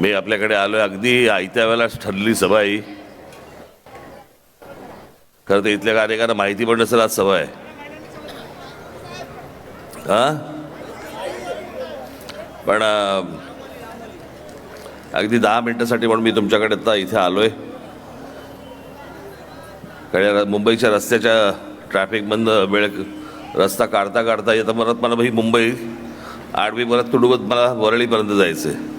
मी आपल्याकडे आलोय. अगदी आयत्या वेळेलाच ठरली सभा ही खरं तर इथल्या कार्यकांना माहिती पण नसेल आज सभा आहे. हा? पण अगदी दहा मिनिटासाठी म्हणून मी तुमच्याकडे आता इथे आलो आहे कारण मुंबईच्या रस्त्याच्या ट्रॅफिकमधनं वेळ रस्ता काढता काढता येतं परत मला ही मुंबई आडवी परत तुडवत मला वरळीपर्यंत जायचं आहे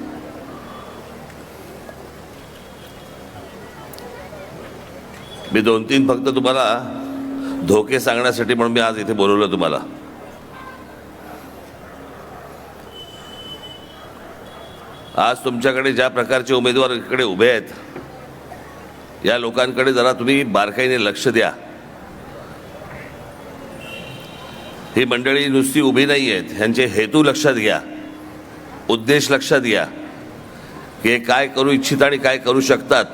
मी दोन तीन फक्त तुम्हाला धोके सांगण्यासाठी म्हणून मी आज इथे बोलवलं तुम्हाला. आज तुमच्याकडे ज्या प्रकारचे उमेदवार इकडे उभे आहेत या लोकांकडे जरा तुम्ही बारकाईने लक्ष द्या. ही मंडळी नुसती उभी नाही आहेत ह्यांचे हेतू लक्षात घ्या उद्देश लक्षात घ्या की हे काय करू इच्छित आणि काय करू शकतात.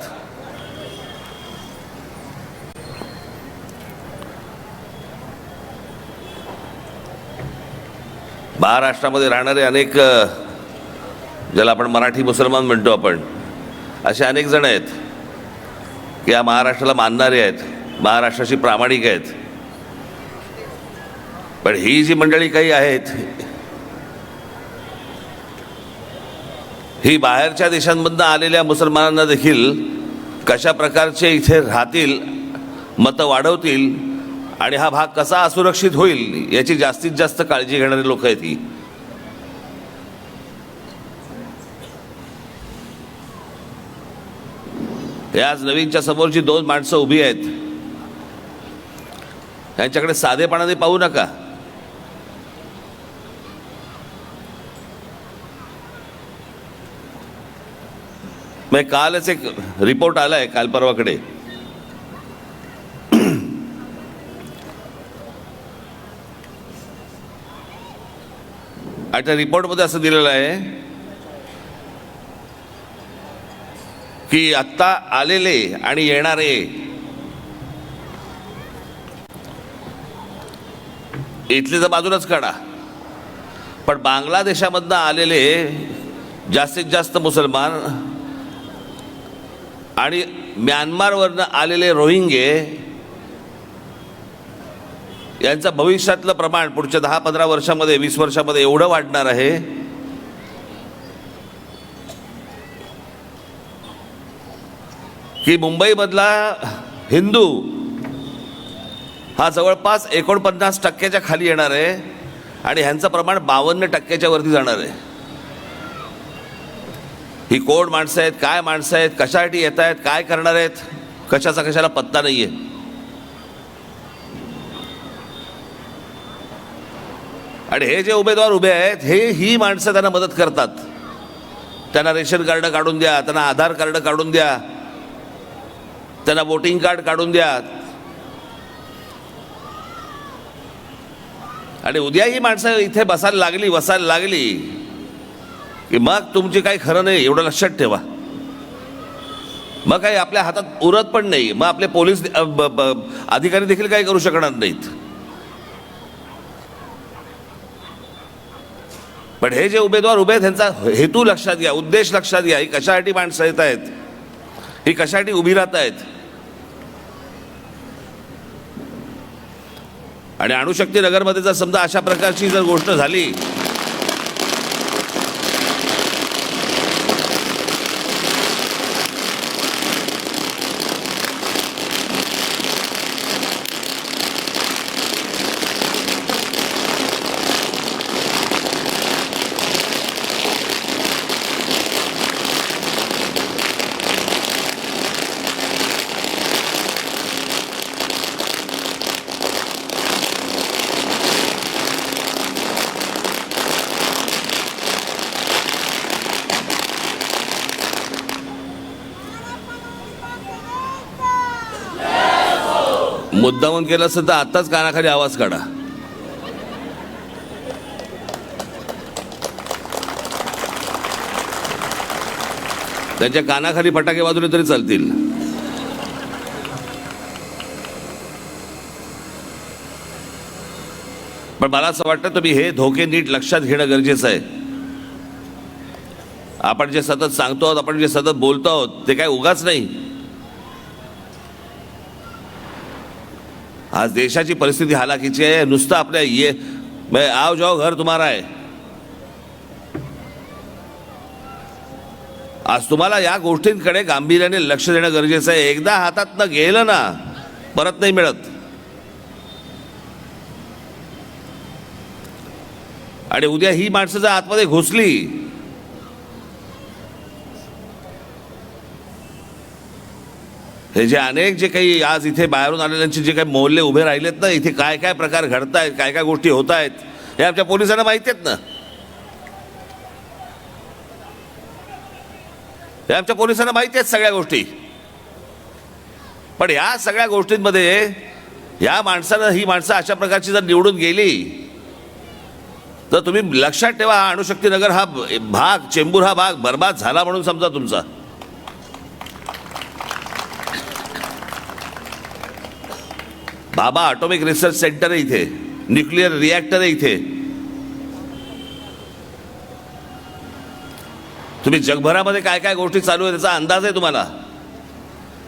महाराष्ट्रामध्ये राहणारे अनेक ज्याला आपण मराठी मुसलमान म्हणतो आपण असे अनेक जण आहेत की या महाराष्ट्राला मानणारे आहेत महाराष्ट्राशी प्रामाणिक आहेत. पण ही जी मंडळी काही आहेत ही बाहेरच्या देशांमधनं आलेल्या मुसलमानांना देखील कशा प्रकारचे इथे राहतील मतं वाढवतील आणि हा भाग कसा असुरक्षित होईल याची जास्तीत जास्त काळजी घेणारी लोक आहेत ही. आज नवीनच्या समोरची दोन माणसं उभी आहेत. यांच्याकडे साधेपणाने पाहू नका. मग कालच एक रिपोर्ट आलाय काल परवाकडे. आता रिपोर्टमध्ये असं दिलेलं आहे की आत्ता आलेले आणि येणारे इथले तर बाजूलाच काढा. पण बांगलादेशामधनं आलेले जास्तीत जास्त मुसलमान आणि म्यानमारवरनं आलेले रोहिंगे यांचं भविष्यातलं प्रमाण पुढच्या दहा पंधरा वर्षामध्ये वीस वर्षामध्ये एवढं वाढणार आहे? की मुंबईमधला हिंदू हा जवळपास एकोणपन्नास टक्क्याच्या खाली येणार आहे आणि ह्यांचं प्रमाण बावन्न टक्क्याच्या वरती जाणार आहे. ही कोण माणसं आहेत काय माणसं आहेत कशासाठी येत आहेत काय करणार आहेत कशाचा कशाला पत्ता नाही आहे आणि हे जे उमेदवार उभे आहेत हे ही माणसं त्यांना मदत करतात. त्यांना रेशन कार्ड काढून द्या त्यांना आधार कार्ड काढून द्या त्यांना वोटिंग कार्ड काढून द्या. आणि उद्या ही माणसं इथे बसायला लागली बसायला लागली की मग तुमची काही खरं नाही एवढं लक्षात ठेवा. मग काही आपल्या हातात उरत पण नाही मग आपले पोलीस ब- ब- अधिकारी देखील काही करू शकणार नाहीत. पण हे जे उमेदवार उभे आहेत त्यांचा हेतू लक्षात घ्या उद्देश लक्षात घ्या. ही कशासाठी माणसं येत आहेत? ही कशासाठी उभी राहत आहेत? आणि अणुशक्ती नगरमध्ये जर समजा अशा प्रकारची जर गोष्ट झाली मुद्दामून केलं असतं तर आत्ताच कानाखाली आवाज काढा. त्यांच्या कानाखाली फटाके वाजवले तरी चालतील. पण मला असं वाटतं तुम्ही हे धोके नीट लक्षात घेणं गरजेचं आहे. आपण जे सतत सांगतो आहोत आपण जे सतत बोलतो आहोत ते काय उगाच नाही. आज देशाची परिस्थिती हालाकीची आहे. नुसतं आपल्या ये मैं आओ जाओ घर तुम्हाला आहे आज तुम्हाला या गोष्टींकडे गांभीर्याने लक्ष देणं गरजेचं आहे. एकदा हातात गेलं ना परत नाही मिळत. आणि उद्या ही माणसं जर आतमध्ये घुसली हे जे अनेक जे काही आज इथे बाहेरून आलेल्यांचे जे काही मोहल्ले उभे राहिलेत ना इथे काय काय प्रकार घडत आहेत काय काय गोष्टी होत आहेत हे आमच्या पोलिसांना माहिती आहेत ना? हे आमच्या पोलिसांना माहिती आहेत सगळ्या गोष्टी. पण या सगळ्या गोष्टींमध्ये या माणसानं ही माणसं अशा प्रकारची जर निवडून गेली तर तुम्ही लक्षात ठेवा हा अणुशक्तीनगर हा भाग चेंबूर हा भाग बर्बाद झाला म्हणून समजा तुमचा. बाबा ऑटोमिक रिसर्च सेंटर आहे इथे. न्यूक्लिअर रिॲक्टर आहे इथे. तुम्ही जगभरामध्ये काय काय गोष्टी चालू आहे त्याचा अंदाज आहे तुम्हाला?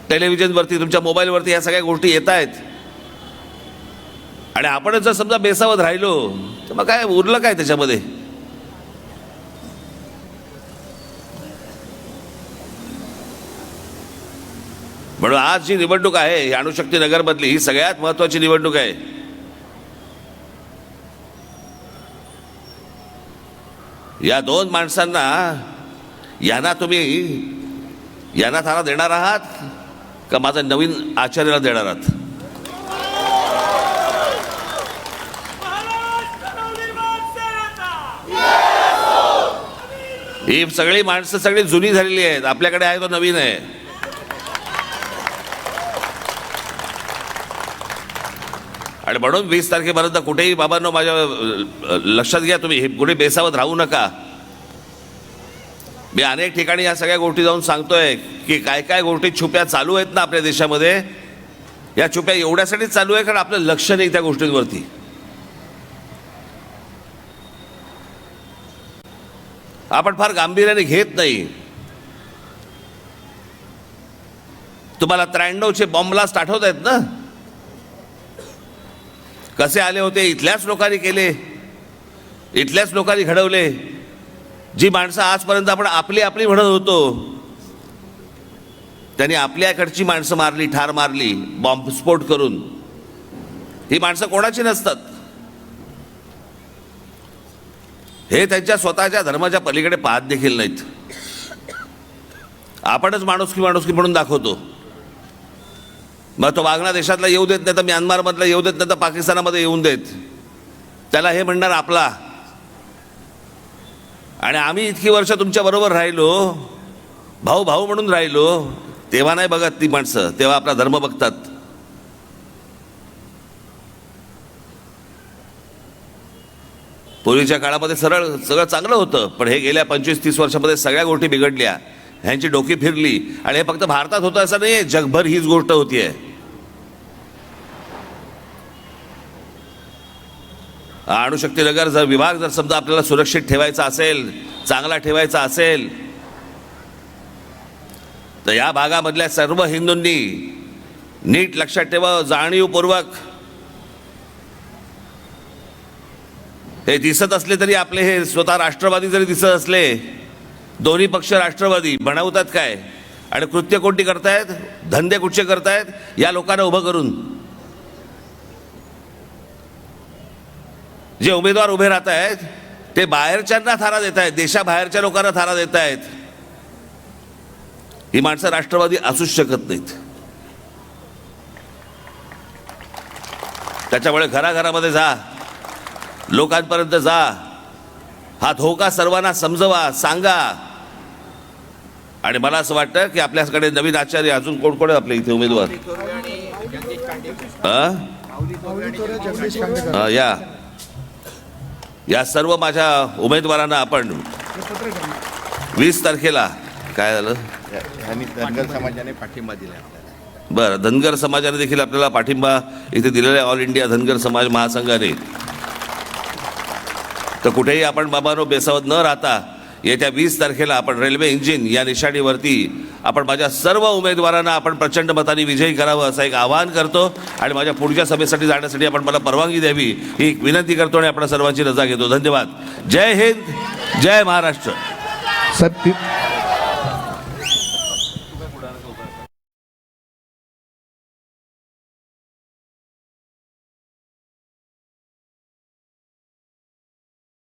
टेलिव्हिजनवरती तुमच्या मोबाईलवरती ह्या सगळ्या गोष्टी येत आहेत. आणि आपणच जर समजा बेसावत राहिलो तर मग काय उरलं काय त्याच्यामध्ये? म्हणून आज जी निवडणूक आहे ही अणुशक्ती नगरमधली ही सगळ्यात महत्वाची निवडणूक आहे. या दोन माणसांना यांना तुम्ही यांना थारा देणार आहात का माझा नवीन आचार्याला देणार आहात? ही सगळी माणसं सगळी जुनी झालेली आहेत. आपल्याकडे आहे तो नवीन आहे. आणि म्हणून वीस तारखेपर्यंत कुठेही बाबांनो माझ्या लक्षात घ्या तुम्ही हे कुठे बेसावत राहू नका. मी अनेक ठिकाणी या सगळ्या गोष्टी जाऊन सांगतोय की काय काय गोष्टी छुप्या चालू आहेत ना आपल्या देशामध्ये. या छुप्या एवढ्यासाठीच चालू आहे कारण आपलं लक्ष नाही त्या गोष्टींवरती. आपण फार गांभीर्याने घेत नाही. तुम्हाला त्र्याण्णवचे बॉम्बलास्ट आठवत आहेत ना? कसे आले होते? इथल्याच लोकांनी केले. इथल्याच लोकांनी घडवले. जी माणसं आजपर्यंत आपण आपली आपली म्हणत होतो त्यांनी आपल्याकडची माणसं मारली ठार मारली बॉम्बस्फोट करून. ही माणसं कोणाची नसतात? हे त्यांच्या स्वतःच्या धर्माच्या पलीकडे पाहत देखील नाहीत. आपणच माणुसकी माणुसकी म्हणून दाखवतो. मग तो बांगलादेशातला देशातला येऊ देत नाही तर म्यानमारमधला येऊ देत नाही तर पाकिस्तानामध्ये येऊन देत. त्याला हे म्हणणार आपला. आणि आम्ही इतकी वर्ष तुमच्याबरोबर राहिलो भाऊ भाऊ म्हणून राहिलो तेव्हा नाही बघत ती माणसं तेव्हा आपला धर्म बघतात. पूर्वीच्या काळामध्ये सरळ सगळं चांगलं होतं पण हे गेल्या पंचवीस तीस वर्षामध्ये सगळ्या गोष्टी बिघडल्या. ह्यांची डोकी फिरली. आणि हे फक्त भारतात होतं असं नाही जगभर हीच गोष्ट होतीये. अणुशक्तीनगर जर विभाग जर समजा आपल्याला सुरक्षित ठेवायचा असेल चांगला ठेवायचा असेल तर या भागामधल्या सर्व हिंदूंनी नीट लक्षात ठेवा जाणीवपूर्वक. हे दिसत असले तरी आपले हे स्वतः राष्ट्रवादी जरी दिसत असले दोन्ही पक्ष राष्ट्रवादी बनवतात काय? आणि कृत्य कोणती करतायत? धंदे कुठचे करतायत? या लोकांना उभं करून. जे उमेदवार उभे राहत आहेत ते बाहेरच्यांना थारा देत आहेत देशाबाहेरच्या लोकांना थारा देत आहेत. ही माणसं राष्ट्रवादी असूच शकत नाहीत. त्याच्यामुळे घराघरामध्ये जा. लोकांपर्यंत जा. हा धोका सर्वांना समजवा सांगा. आणि मला असं वाटतं की आपल्याकडे नवीन आचार्य अजून कोण कोण आहे आपल्या इथे उमेदवार? या. या सर्व माझ्या उमेदवारांना आपण वीस तारखेला काय झालं? धनगर समाजाने पाठिंबा दिला बरं धनगर समाजाने देखील आपल्याला पाठिंबा इथे दिलेला आहे. ऑल इंडिया धनगर समाज महासंघाने. तर कुठेही आपण बाबांनो बेसावत न राहता येत्या वीस तारखेला आपण रेल्वे इंजिन या निशाणीवरती आपण माझ्या सर्व उमेदवारांना आपण प्रचंड मताने विजयी करावं असं एक आवाहन करतो. आणि माझ्या पुढच्या सभेसाठी जाण्यासाठी आपण मला परवानगी द्यावी ही एक विनंती करतो आणि आपण सर्वांची रजा घेतो. धन्यवाद. जय हिंद जय महाराष्ट्र. सत्य